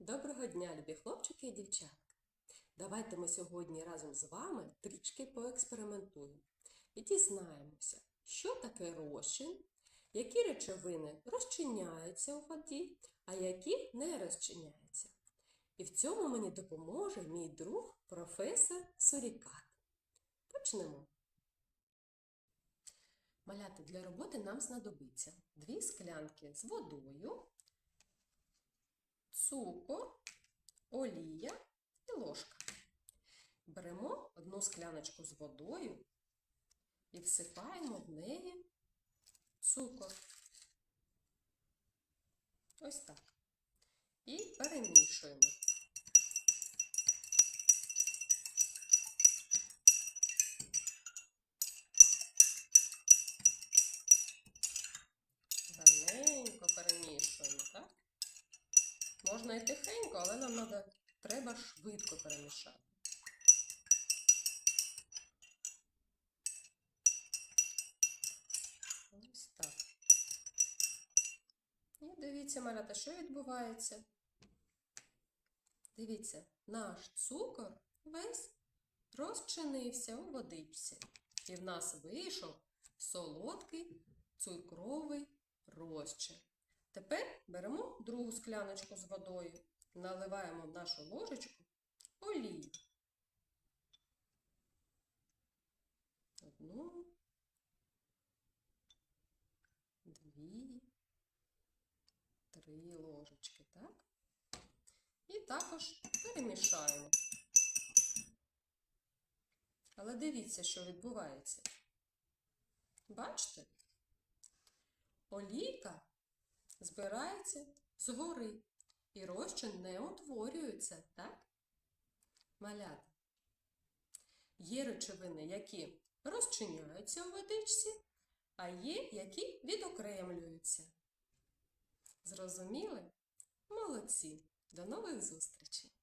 Доброго дня, любі хлопчики і дівчатка! Давайте ми сьогодні разом з вами трішки поекспериментуємо і дізнаємося, що таке розчин, які речовини розчиняються у воді, а які не розчиняються. І в цьому мені допоможе мій друг професор Сурікат. Почнемо. Маляти для роботи нам знадобиться дві склянки з водою, цукор, олія і ложка. Беремо одну скляночку з водою і всипаємо в неї цукор. Ось так. І перемішуємо. Можна і тихенько, але нам надо, треба швидко перемішати. Ось так. І дивіться, малята, що відбувається. Дивіться, наш цукор весь розчинився у водичці. І в нас вийшов солодкий цукровий розчин. Тепер беремо другу скляночку з водою, наливаємо в нашу ложечку олію. Одну, дві, три ложечки, так? І також перемішаємо. Але дивіться, що відбувається. Бачите? Олійка збирається згори і розчин не утворюється, так? Малята. Є речовини, які розчиняються у водичці, а є, які відокремлюються. Зрозуміли? Молодці! До нових зустрічей!